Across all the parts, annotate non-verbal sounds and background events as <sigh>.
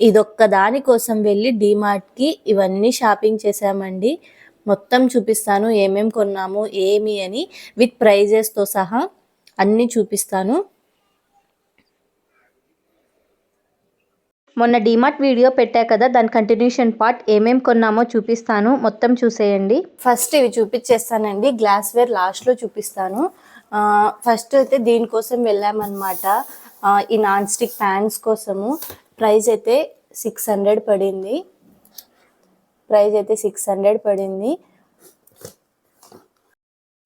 ఇదొక్క దానికోసం వెళ్ళి డీమార్ట్కి ఇవన్నీ షాపింగ్ చేసామండి మొత్తం చూపిస్తాను ఏమేం కొన్నాము ఏమి అని విత్ ప్రైజెస్తో సహా అన్నీ చూపిస్తాను. మొన్న డిమార్ట్ వీడియో పెట్టా కదా దాని కంటిన్యూషన్ పార్ట్ ఏమేం కొన్నామో చూపిస్తాను. మొత్తం చూసేయండి. ఫస్ట్ ఇవి చూపించేస్తానండి గ్లాస్ వేర్ లాస్ట్లో చూపిస్తాను. ఫస్ట్ అయితే దీనికోసం వెళ్ళామన్నమాట. ఈ నాన్ స్టిక్ ప్యాన్స్ కోసము. ప్రైస్ అయితే సిక్స్ హండ్రెడ్ పడింది. ప్రైస్ అయితే సిక్స్ హండ్రెడ్ పడింది.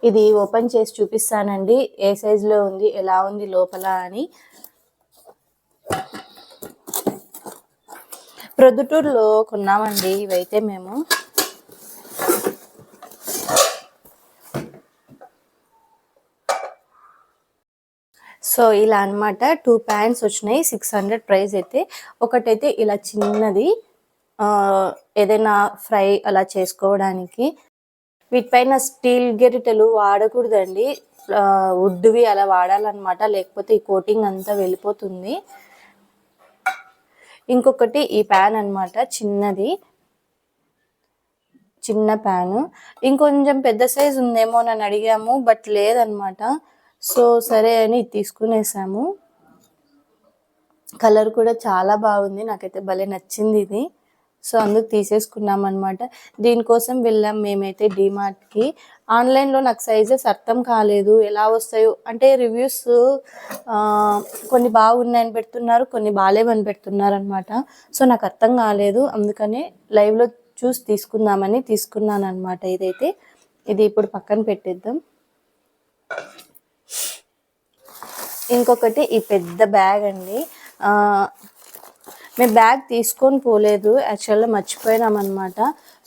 ఇది ఓపెన్ చేసి చూపిస్తానండి. ఏ సైజులో ఉంది ఎలా ఉంది లోపల అని. ప్రొద్దుటూరులో కొన్నామండి ఇవైతే మేము. సో ఇలా అన్నమాట. టూ ప్యాంట్స్ వచ్చినాయి. సిక్స్ హండ్రెడ్ ప్రైస్ అయితే. ఒకటైతే ఇలా చిన్నది. ఏదైనా ఫ్రై అలా చేసుకోవడానికి. వీటిపైన స్టీల్ గెరిటెలు వాడకూడదండి. వుడ్వి అలా వాడాలన్నమాట. లేకపోతే ఈ కోటింగ్ అంతా వెళ్ళిపోతుంది. ఇంకొకటి ఈ ప్యాన్ అన్నమాట. చిన్నది. చిన్న ప్యాను ఇంకొంచెం పెద్ద సైజు ఉందేమో అని అడిగాము బట్ లేదనమాట సో సరే అని ఇది తీసుకునేసాము. కలర్ కూడా చాలా బాగుంది. నాకైతే భలే నచ్చింది ఇది. సో అందుకు తీసేసుకున్నాం అనమాట దీనికోసం వెళ్ళాం మేమైతే డిమార్ట్కి. ఆన్లైన్లో నాకు సైజెస్ అర్థం కాలేదు. ఎలా వస్తాయో అంటే రివ్యూస్ కొన్ని బాగున్నాయని పెడుతున్నారు కొన్ని బాగాలేవని పెడుతున్నారు అనమాట సో నాకు అర్థం కాలేదు. అందుకనే లైవ్లో చూసి తీసుకుందామని తీసుకున్నాను అనమాట ఇదైతే. ఇది ఇప్పుడు పక్కన పెట్టేద్దాం. ఇంకొకటి ఈ పెద్ద బ్యాగ్ అండి. మేము బ్యాగ్ తీసుకొని పోలేదు. యాక్చువల్గా మర్చిపోయినాం అనమాట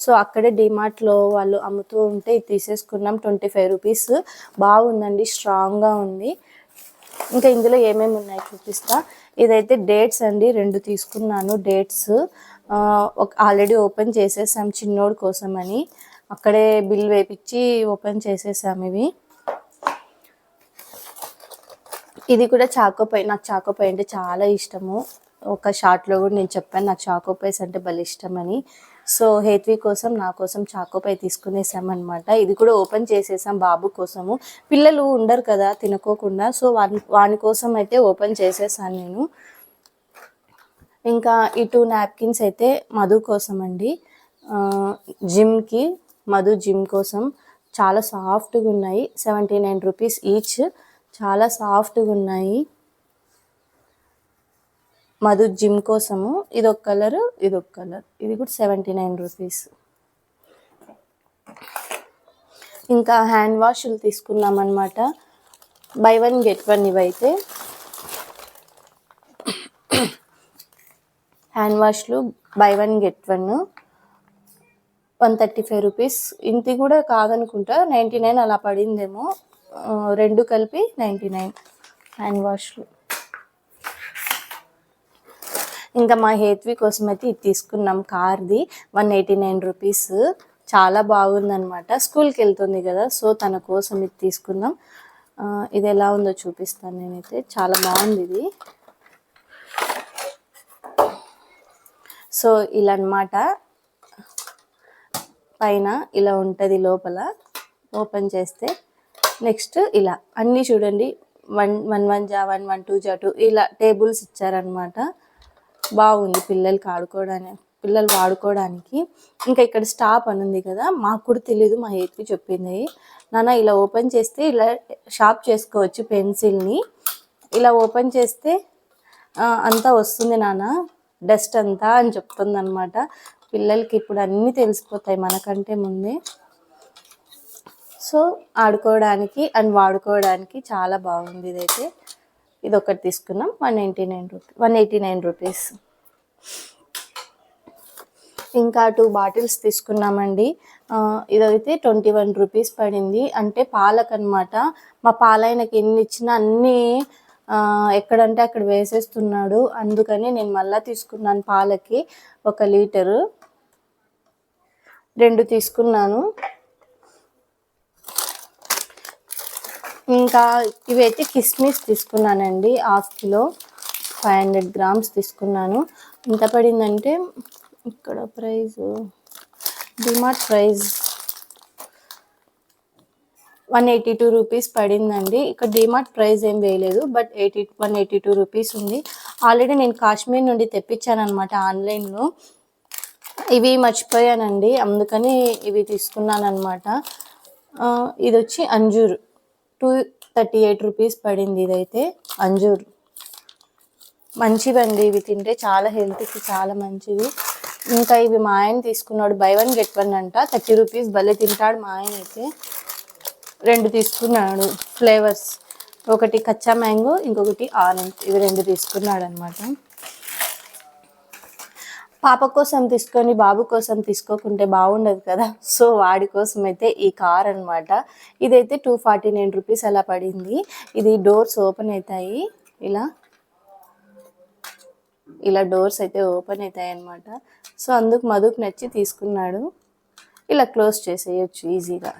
సో అక్కడే డిమార్ట్లో వాళ్ళు అమ్ముతూ ఉంటే ఇది తీసేసుకున్నాం. Twenty five rupees. బాగుందండి. స్ట్రాంగ్గా ఉంది. ఇంకా ఇందులో ఏమేమి ఉన్నాయి చూపిస్తా. ఇదైతే డేట్స్ అండి. రెండు తీసుకున్నాను. డేట్స్. ఒక ఆల్రెడీ ఓపెన్ చేసేసాం చిన్నోడు కోసం అని అక్కడే బిల్ వేపించి ఓపెన్ చేసేసాం ఇవి. ఇది కూడా చాకోపై నాకు చాకోపై అంటే చాలా ఇష్టము. ఒక షార్ట్లో కూడా నేను చెప్పాను నాకు చాకోపైస్ అంటే భలే ఇష్టం అని సో హేత్వి కోసం నా కోసం చాకోపై తీసుకునేసామన్నమాట. ఇది కూడా ఓపెన్ చేసేసాం బాబు కోసము. పిల్లలు ఉండరు కదా తినుకోకుండా. సో వాని వాని కోసం అయితే ఓపెన్ చేసేసాను నేను. ఇంకా ఈ టూ నాప్కిన్స్ అయితే మధు కోసం అండి జిమ్కి మధు జిమ్ కోసం. చాలా సాఫ్ట్గా ఉన్నాయి. Seventy nine rupees each. చాలా సాఫ్ట్గా ఉన్నాయి. మధు జిమ్ కోసము ఇది ఒక కలర్ ఇది ఒక కలర్. ఇది కూడా సెవెంటీ నైన్ రూపీస్. ఇంకా హ్యాండ్ వాష్లు తీసుకున్నాం అనమాట బై వన్ గెట్ వన్ ఇవైతే. Hand వాష్లు buy one get one. One thirty five rupees. ఇంటి కూడా కాదనుకుంటా. నైంటీ నైన్ అలా పడిందేమో. రెండు కలిపి నైంటీ నైన్ హ్యాండ్ వాష్లు. ఇంకా మా హేత్వి కోసం అయితే ఇది తీసుకున్నాం కార్ది వన్ ఎయిటీ నైన్ రూపీస్. చాలా బాగుందనమాట స్కూల్కి వెళ్తుంది కదా సో తన కోసం ఇది తీసుకున్నాం ఇది ఎలా ఉందో చూపిస్తాను నేనైతే. చాలా బాగుంది ఇది. సో ఇలా అన్నమాట పైన ఇలా ఉంటుంది లోపల. ఓపెన్ చేస్తే నెక్స్ట్ ఇలా అన్నీ చూడండి. వన్ వన్ వన్ జా వన్ వన్ టూ జా టూ ఇలా టేబుల్స్ ఇచ్చారనమాట బాగుంది పిల్లలకి ఆడుకోవడానికి పిల్లలు వాడుకోవడానికి. ఇంకా ఇక్కడ స్టాప్ అని ఉంది కదా మాకు కూడా తెలియదు మా హేత్వి చెప్పింది. నాన్న ఇలా ఓపెన్ చేస్తే ఇలా షాప్ చేసుకోవచ్చు పెన్సిల్ని. ఇలా ఓపెన్ చేస్తే అంతా వస్తుంది నాన్న. డస్ట్ అంతా అని చెప్తుంది అనమాట పిల్లలకి ఇప్పుడు అన్నీ తెలిసిపోతాయి మనకంటే ముందే. సో ఆడుకోవడానికి అండ్ వాడుకోవడానికి చాలా బాగుంది ఇదైతే. ఇది ఒకటి తీసుకున్నాం. One ninety nine rupee one eighty nine rupees. ఇంకా టూ బాటిల్స్ తీసుకున్నామండి. ఇదైతే ట్వంటీ వన్ రూపీస్ పడింది. అంటే పాలకు అనమాట మా పాలైనకి ఎన్ని ఇచ్చినా అన్నీ ఎక్కడంటే అక్కడ వేసేస్తున్నాడు. అందుకని నేను మళ్ళీ తీసుకున్నాను పాలకి. ఒక లీటరు. రెండు తీసుకున్నాను. ఇంకా ఇవైతే కిస్మిస్ తీసుకున్నానండి half kilo. Five hundred grams తీసుకున్నాను. ఎంత పడిందంటే ఇక్కడ price DMart price one eighty two rupees పడిందండి. ఇక్కడ డిమార్ట్ ప్రైస్ ఏం వేయలేదు but eighty one eighty two rupees ఉంది. ఆల్రెడీ నేను కాశ్మీర్ నుండి తెప్పించాను అనమాట ఆన్లైన్లో. ఇవి మర్చిపోయానండి అందుకని ఇవి తీసుకున్నాను అనమాట ఇది వచ్చి అంజూర్. టూ థర్టీ ఎయిట్ రూపీస్ పడింది ఇదైతే అంజూర్. మంచివండి ఇవి తింటే చాలా హెల్త్కి చాలా మంచిది ఇంకా ఇవి మా ఆయన తీసుకున్నాడు బై వన్ గెట్ వన్ అంట థర్టీ రూపీస్ భలే తింటాడు మా ఆయన అయితే. రెండు తీసుకున్నాడు ఫ్లేవర్స్. ఒకటి కచ్చా మ్యాంగో ఇంకొకటి ఆరెంజ్ ఇవి రెండు తీసుకున్నాడు అనమాట పాప కోసం తీసుకొని బాబు కోసం తీసుకోకుంటే బాగుండదు కదా. సో వాడి కోసం అయితే ఈ కార్ అనమాట ఇదైతే టూ ఫార్టీ నైన్ రూపీస్ అలా పడింది. ఇది డోర్స్ ఓపెన్ అవుతాయి ఇలా. ఇలా డోర్స్ అయితే ఓపెన్ అవుతాయి అన్నమాట. సో అందుకు మధుకు నచ్చి తీసుకున్నాడు. ఇలా క్లోజ్ చేసేయచ్చు ఈజీగా.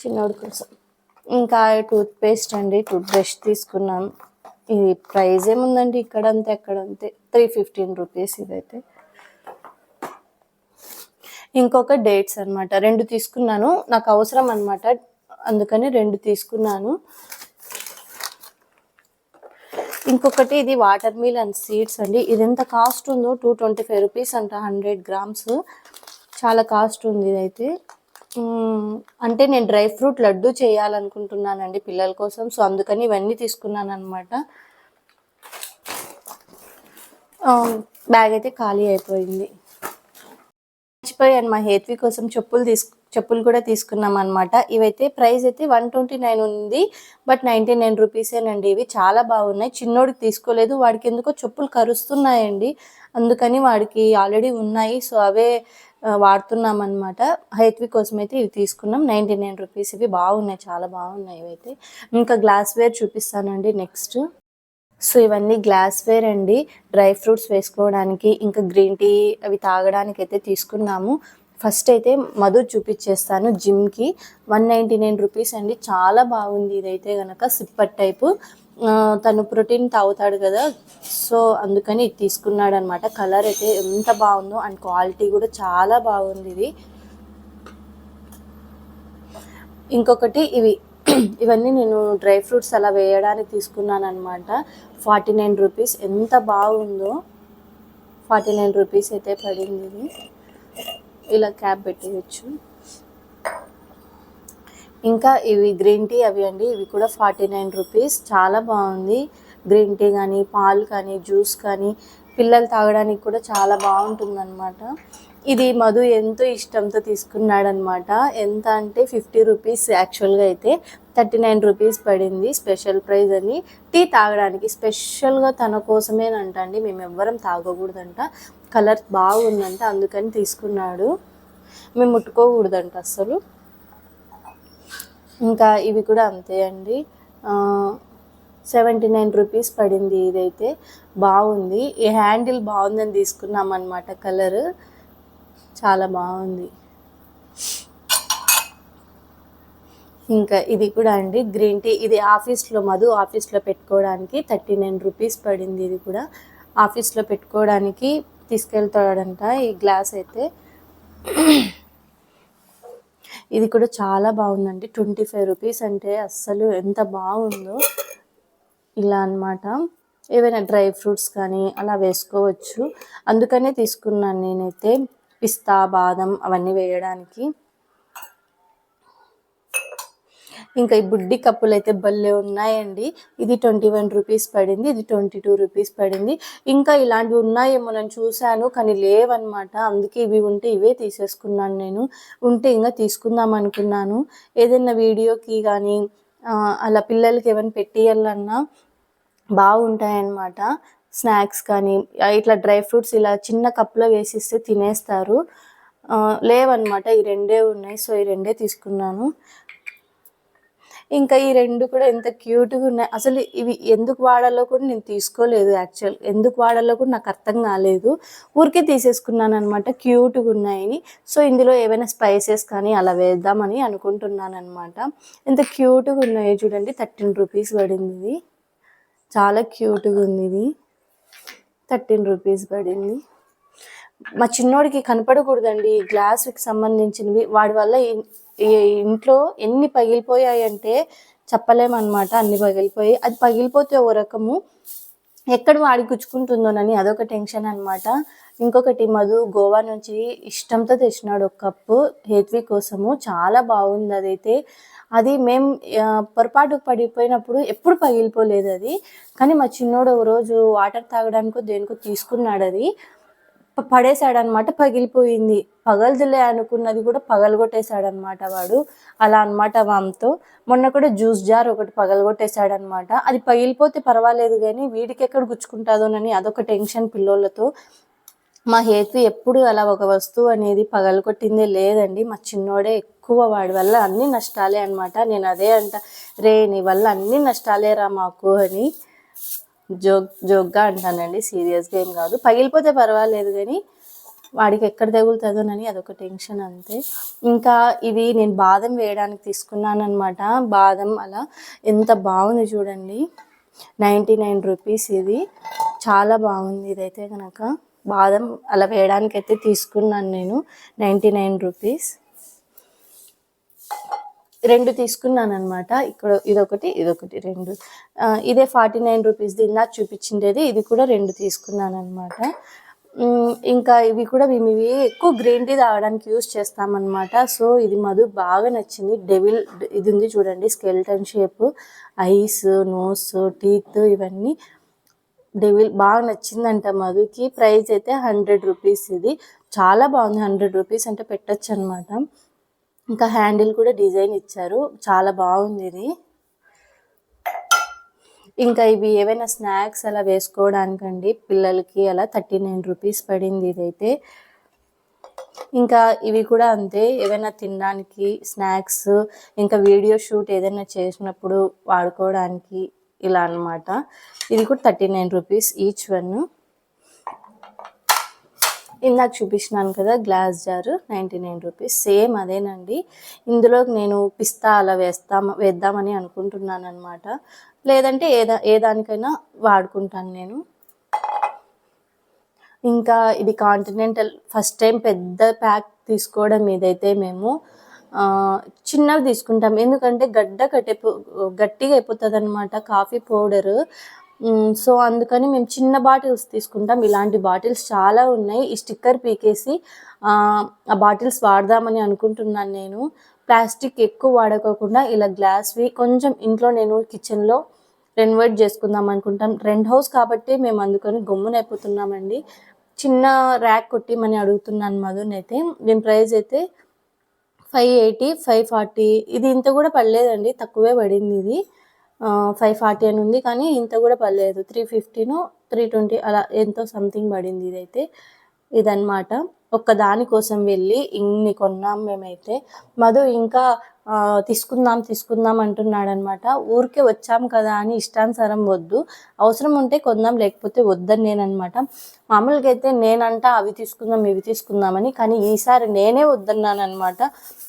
చిన్నోడి కోసం. ఇంకా టూత్ పేస్ట్ అండి. టూత్ బ్రష్ తీసుకున్నాం. ఇది ప్రైస్ ఏముందండి ఇక్కడ అంతే త్రీ ఫిఫ్టీన్ రూపీస్ ఇదైతే. ఇంకొక డేట్స్ అన్నమాట. రెండు తీసుకున్నాను. నాకు అవసరం అన్నమాట. అందుకని రెండు తీసుకున్నాను. ఇంకొకటి ఇది వాటర్ మిల్ అండ్ సీడ్స్ అండి. ఇది ఎంత కాస్ట్ ఉందో? టూ ట్వంటీ ఫైవ్ రూపీస్ అంట హండ్రెడ్ గ్రామ్స్. చాలా కాస్ట్ ఉంది ఇదైతే. అంటే నేను డ్రై ఫ్రూట్ లడ్డు చేయాలనుకుంటున్నానండి పిల్లల కోసం. సో అందుకని ఇవన్నీ తీసుకున్నాను అనమాట బ్యాగ్ అయితే ఖాళీ అయిపోయింది. మర్చిపోయాను. మా హేత్వి కోసం చెప్పులు తీసుకు చెప్పులు కూడా తీసుకున్నాం అనమాట ఇవైతే ప్రైస్ అయితే వన్ ట్వంటీ నైన్ ఉంది. బట్ నైంటీ నైన్ రూపీసేనండి. ఇవి చాలా బాగున్నాయి. చిన్నోడికి తీసుకోలేదు. వాడికి ఎందుకో చెప్పులు కరుస్తున్నాయండి. అందుకని వాడికి ఆల్రెడీ ఉన్నాయి. సో అవే వాడుతున్నాం అనమాట హైత్వి కోసం అయితే ఇవి తీసుకున్నాం. నైంటీ నైన్ రూపీస్ ఇవి బాగున్నాయి చాలా బాగున్నాయి ఇవైతే ఇంకా గ్లాస్ వేర్ చూపిస్తానండి నెక్స్ట్ సో ఇవన్నీ గ్లాస్ వేర్ అండి. డ్రై ఫ్రూట్స్ వేసుకోవడానికి ఇంకా గ్రీన్ టీ అవి తాగడానికి అయితే తీసుకున్నాము. ఫస్ట్ అయితే మధు చూపించేస్తాను జిమ్కి వన్ నైంటీ నైన్ రూపీస్ అండి. చాలా బాగుంది ఇదైతే కనుక సిప్పర్ టైపు తను ప్రోటీన్ తాగుతాడు కదా సో అందుకని ఇది తీసుకున్నాడు అనమాట కలర్ అయితే ఎంత బాగుందో అండ్ క్వాలిటీ కూడా చాలా బాగుంది ఇది. ఇంకొకటి ఇవి <clears throat> ఇవన్నీ నేను డ్రై ఫ్రూట్స్ అలా వేయడానికి తీసుకున్నాను అనమాట ఫార్టీ నైన్ రూపీస్. ఎంత బాగుందో ఫార్టీ నైన్ రూపీస్ అయితే పడింది ఇది. ఇలా క్యాప్ పెట్టేయచ్చు. ఇంకా ఇవి గ్రీన్ టీ అవి అండి ఇవి కూడా ఫార్టీ నైన్ రూపీస్ చాలా బాగుంది. గ్రీన్ టీ కానీ పాలు కానీ జ్యూస్ కానీ పిల్లలు తాగడానికి కూడా చాలా బాగుంటుందన్నమాట. ఇది మధు ఎంతో ఇష్టంతో తీసుకున్నాడనమాట ఎంత అంటే ఫిఫ్టీ రూపీస్ యాక్చువల్గా అయితే థర్టీ నైన్ రూపీస్ పడింది స్పెషల్ ప్రైస్ అని. టీ తాగడానికి స్పెషల్గా తన కోసమేనంట అండి. మేము ఎవ్వరం తాగకూడదంట. కలర్ బాగుందంట అందుకని తీసుకున్నాడు. మేము ముట్టుకోకూడదంట అసలు ఇంకా ఇవి కూడా అంతే అండి. సెవెంటీ నైన్ రూపీస్ పడింది ఇదైతే. బాగుంది. ఈ హ్యాండిల్ బాగుందని తీసుకున్నాం అనమాట కలర్. చాలా బాగుంది. ఇంకా ఇది కూడా అండి. Green tea. ఇది ఆఫీస్లో మధు ఆఫీస్లో పెట్టుకోవడానికి థర్టీ నైన్ రూపీస్ పడింది ఇది కూడా. ఆఫీస్లో పెట్టుకోవడానికి తీసుకెళ్తాడంట ఈ గ్లాస్ అయితే. ఇది కూడా చాలా బాగుందండి. ట్వంటీ ఫైవ్ రూపీస్ అంటే అస్సలు ఎంత బాగుందో ఇలా అన్నమాట. ఏవైనా డ్రై ఫ్రూట్స్ కానీ అలా వేసుకోవచ్చు. అందుకనే తీసుకున్నాను నేనైతే. పిస్తా బాదం అవన్నీ వేయడానికి. ఇంకా ఈ బుడ్డి కప్పులు అయితే భలే ఉన్నాయండి. ఇది ట్వంటీ వన్ రూపీస్ పడింది ఇది ట్వంటీ టూ రూపీస్ పడింది. ఇంకా ఇలాంటివి ఉన్నాయేమో నేను చూశాను కానీ లేవన్నమాట. అందుకే ఇవి ఉంటే ఇవే తీసేసుకున్నాను నేను. ఉంటే ఇంకా తీసుకుందాం అనుకున్నాను. ఏదైనా వీడియోకి కానీ అలా పిల్లలకి ఏమైనా పెట్టియాలన్నా బాగుంటాయన్నమాట. స్నాక్స్ కానీ ఇట్లా డ్రై ఫ్రూట్స్ ఇలా చిన్న కప్లో వేసిస్తే తినేస్తారు. లేవన్నమాట. ఈ రెండే ఉన్నాయి సో ఈ రెండే తీసుకున్నాను. ఇంకా ఈ రెండు కూడా ఎంత క్యూట్గా ఉన్నాయి. అసలు ఇవి ఎందుకు వాడాలో కూడా నేను తీసుకోలేదు యాక్చువల్. ఎందుకు వాడాలో కూడా నాకు అర్థం కాలేదు. ఊరికే తీసేసుకున్నాను అనమాట క్యూట్గా ఉన్నాయని సో ఇందులో ఏమైనా స్పైసెస్ కానీ అలా వేద్దామని అనుకుంటున్నాను అనమాట ఎంత క్యూట్గా ఉన్నాయో చూడండి. థర్టీన్ రూపీస్ పడింది ఇది. చాలా క్యూట్గా ఉంది ఇది. థర్టీన్ రూపీస్ పడింది. మా చిన్నోడికి కనపడకూడదండి. గ్లాస్కి సంబంధించినవి. వాడి వల్ల ఇంట్లో ఎన్ని పగిలిపోయాయంటే చెప్పలేమన్నమాట. అన్ని పగిలిపోయి అది పగిలిపోతే ఓ రకము ఎక్కడ వాడి గుచ్చుకుంటుందోనని అదొక టెన్షన్ అనమాట ఇంకొకటి మధు గోవా నుంచి ఇష్టంతో తెచ్చినాడు ఒక కప్పు హేత్వి కోసము. చాలా బాగుంది అదైతే. అది మేం పొరపాటు పడిపోయినప్పుడు ఎప్పుడు పగిలిపోలేదు అది. కానీ మా చిన్నోడు ఒక రోజు వాటర్ తాగడానికో దేనికో తీసుకున్నాడు అది పడేశాడనమాట పగిలిపోయింది. పగలదులే అనుకున్నది కూడా పగలగొట్టేశాడనమాట వాడు. అలా అన్నమాట వామ్తో. మొన్న కూడా జ్యూస్ జార్ ఒకటి పగలగొట్టేశాడనమాట అది పగిలిపోతే పర్వాలేదు కానీ వీడికి ఎక్కడ గుచ్చుకుంటుందోనని అదొక టెన్షన్ పిల్లోళ్ళతో. మా హేతు ఎప్పుడు అలా ఒక వస్తువు అనేది పగలగొట్టిందే లేదండి. మా చిన్నోడే ఎక్కువ వాడి వల్ల అన్ని నష్టాలే అనమాట నేను అదే అంట రే నీ వల్ల అన్ని నష్టాలే రా మాకు అని. జోక్ జోక్గా అంటానండి. సీరియస్గా ఏం కాదు. పగిలిపోతే పర్వాలేదు కానీ వాడికి ఎక్కడ తగులుతుందోనని అదొక టెన్షన్ అంతే. ఇంకా ఇవి నేను బాదం వేయడానికి తీసుకున్నాను అనమాట బాదం అలా ఎంత బాగుంది చూడండి. నైంటీ నైన్ రూపీస్ ఇది. చాలా బాగుంది ఇదైతే కనుక బాదం అలా వేయడానికి అయితే తీసుకున్నాను నేను. Ninety nine rupees. రెండు తీసుకున్నాను అనమాట ఇక్కడ ఇదొకటి ఇదొకటి రెండు. ఇదే ఫార్టీ నైన్ రూపీస్ది ఇందాక చూపించిండేది. ఇది కూడా రెండు తీసుకున్నాను అనమాట ఇంకా ఇవి కూడా మేము ఇవి ఎక్కువ గ్రీన్ టీ తాగడానికి యూస్ చేస్తామన్నమాట. సో ఇది మధు బాగా నచ్చింది. డెవిల్ ఇది ఉంది చూడండి skeleton shape eyes nose teeth ఇవన్నీ. డెవిల్ బాగా నచ్చిందంట మధుకి. ప్రైస్ అయితే హండ్రెడ్ రూపీస్ ఇది. చాలా బాగుంది హండ్రెడ్ రూపీస్ అంటే పెట్టచ్చు అనమాట ఇంకా హ్యాండిల్ కూడా డిజైన్ ఇచ్చారు. చాలా బాగుంది ఇది. ఇంకా ఇవి ఏవైనా స్నాక్స్ అలా వేసుకోవడానికండి పిల్లలకి అలా థర్టీ నైన్ రూపీస్ పడింది ఇదైతే. ఇంకా ఇవి కూడా అంతే ఏవైనా తినడానికి స్నాక్స్ ఇంకా వీడియో షూట్ ఏదైనా చేసినప్పుడు వాడుకోవడానికి ఇలా అన్నమాట. ఇది కూడా thirty nine rupees each one. ఇందాక చూపించినాను కదా glass jar ninety nine rupees same అదేనండి. ఇందులో నేను పిస్తా అలా వేస్తాం వేద్దామని అనుకుంటున్నాను అనమాట లేదంటే ఏదా ఏ దానికైనా వాడుకుంటాను నేను. ఇంకా ఇది కాంటినెంటల్ ఫస్ట్ టైం పెద్ద ప్యాక్ తీసుకోవడం ఇదైతే మేము చిన్నవి తీసుకుంటాం. ఎందుకంటే గడ్డ కట్టే గట్టిగా అయిపోతుంది అనమాట కాఫీ పౌడరు సో అందుకని మేము చిన్న బాటిల్స్ తీసుకుంటాం. ఇలాంటి బాటిల్స్ చాలా ఉన్నాయి. ఈ స్టిక్కర్ పీకేసి ఆ బాటిల్స్ వాడదామని అనుకుంటున్నాను నేను. ప్లాస్టిక్ ఎక్కువ వాడకోకుండా ఇలా గ్లాస్వి కొంచెం ఇంట్లో నేను కిచెన్లో రెనోవేట్ చేసుకుందాం అనుకుంటాం. రెంట్ హౌస్ కాబట్టి మేము అందుకని గమ్మునైపోతున్నామండి చిన్న ర్యాక్ కొట్టిమని అడుగుతున్నాను మధునైతే అయితే. దీని ప్రైస్ అయితే ఫైవ్ ఎయిటీ ఫైవ్ ఫార్టీ ఇది ఇంత కూడా పడలేదండి. తక్కువే పడింది ఇది. ఫైవ్ ఫార్టీ అని ఉంది. కానీ ఇంత కూడా పర్లేదు. త్రీ ఫిఫ్టీను త్రీ ట్వంటీ అలా ఎంతో సంథింగ్ పడింది ఇదైతే. ఇదన్నమాట. ఒక్క దానికోసం వెళ్ళి ఇన్ని కొన్నాం మేమైతే. మధు ఇంకా తీసుకుందాం తీసుకుందాం అంటున్నాడనమాట. ఊరికే వచ్చాం కదా అని ఇష్టానుసారం వద్దు. అవసరం ఉంటే కొందాం లేకపోతే వద్దని నేననమాట. మామూలుగా అయితే నేనంట అవి తీసుకుందాం ఇవి తీసుకుందామని కానీ ఈసారి నేనే వద్దన్నానమాట అనమాట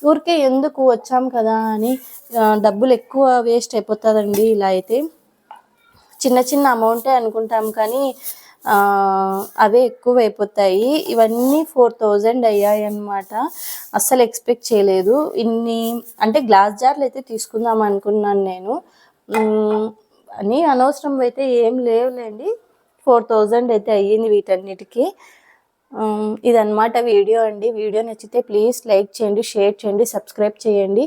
ఊరికే ఎందుకు వచ్చాం కదా అని డబ్బులు ఎక్కువ వేస్ట్ అయిపోతుందండి ఇలా అయితే. చిన్న చిన్న అమౌంటే అనుకుంటాం కానీ అవే ఎక్కువ అయిపోతాయి ఇవన్నీ ఫోర్ థౌజండ్ అయ్యాయి అన్నమాట. అస్సలు ఎక్స్పెక్ట్ చేయలేదు. ఇన్ని అంటే గ్లాస్ జార్లు అయితే తీసుకుందాం అనుకున్నాను నేను. అని అనవసరం అయితే ఏం లేవులేండి. ఫోర్ థౌజండ్ అయితే అయ్యింది వీటన్నిటికీ. ఉమ్, ఇదన్నమాట వీడియో అండి. వీడియో నచ్చితే ప్లీజ్ లైక్ చేయండి షేర్ చేయండి సబ్స్క్రైబ్ చేయండి.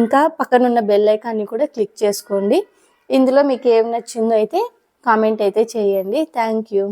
ఇంకా పక్కనున్న బెల్ ఐకాన్ని కూడా క్లిక్ చేసుకోండి. ఇందులో మీకు ఏం నచ్చిందో అయితే కామెంట్ అయితే చేయండి. Thank you